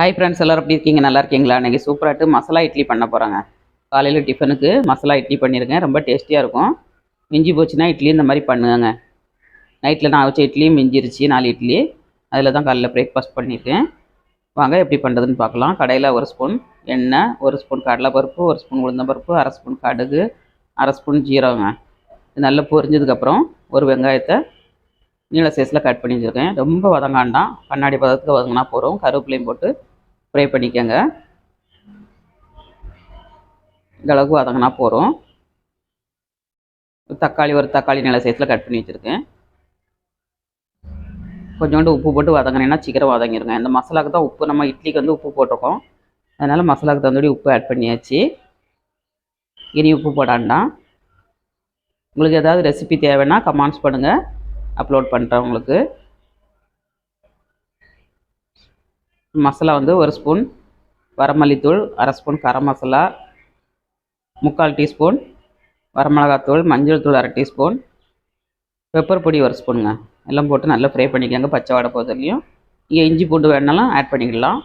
Hi friends எல்லோரும் எப்படி இருக்கீங்க? நல்லா இருக்கீங்களா? இன்றைக்கி சூப்பராகிட்டு மசாலா இட்லி பண்ண போகிறாங்க காலையில் டிஃபனுக்கு மசாலா இட்லி பண்ணியிருக்கேன் ரொம்ப டேஸ்டியாக இருக்கும். மிஞ்சி போச்சுன்னா இட்லி இந்த மாதிரி பண்ணுவேங்க நைட்டில் நான் வச்ச இட்லியும் மிஞ்சிருச்சு நாலு இட்லி. அதில் தான் காலையில் பிரேக்ஃபாஸ்ட் பண்ணியிருக்கேன் வாங்க எப்படி பண்ணுறதுன்னு பார்க்கலாம். கடையில் ஒரு ஸ்பூன் எண்ணெய் ஒரு ஸ்பூன் கடலைப்பருப்பு ஒரு ஸ்பூன் உளுந்தம்பருப்பு அரை ஸ்பூன் கடுகு அரை ஸ்பூன் ஜீரகங்க. இது நல்லா பொரிஞ்சதுக்கப்புறம் ஒரு வெங்காயத்தை நீள சைஸில் கட் பண்ணி வச்சுருக்கேன் ரொம்ப வதங்காண்டாம். கண்ணாடி பதத்துக்கு வதங்கினா போகிறோம் கருவேப்பிலையும் போட்டு ஃப்ரை பண்ணிக்கோங்க. இந்தளவுக்கு வதங்கினா போகிறோம் தக்காளி ஒரு தக்காளி நல்ல சைஸில் கட் பண்ணி வச்சுருக்கேன். கொஞ்சோண்டு உப்பு போட்டு வதங்கினேன்னா சீக்கிரம் வதங்கிருங்க. இந்த மசாலாவுக்கு தான் உப்பு நம்ம இட்லிக்கு வந்து உப்பு போட்டிருக்கோம். அதனால் மசாலாவுக்கு தகுந்தபடி உப்பு ஆட் பண்ணியாச்சு. இனி உப்பு போடாண்டாம் உங்களுக்கு ஏதாவது ரெசிபி தேவைன்னா கமெண்ட்ஸ் பண்ணுங்கள் அப்லோட் பண்ணுறேன் உங்களுக்கு. மசாலா வந்து ஒரு ஸ்பூன் வரமல்லித்தூள் அரை ஸ்பூன் கரம் மசாலா முக்கால் டீஸ்பூன் வரமிளகாத்தூள் மஞ்சள் தூள் அரை டீஸ்பூன் பெப்பர் பொடி ஒரு ஸ்பூனுங்க. எல்லாம் போட்டு நல்லா ஃப்ரை பண்ணிக்கோங்க பச்சை வாடை போதிலையும். இங்கே இஞ்சி பூண்டு வேணாலும் ஆட் பண்ணிக்கலாம்.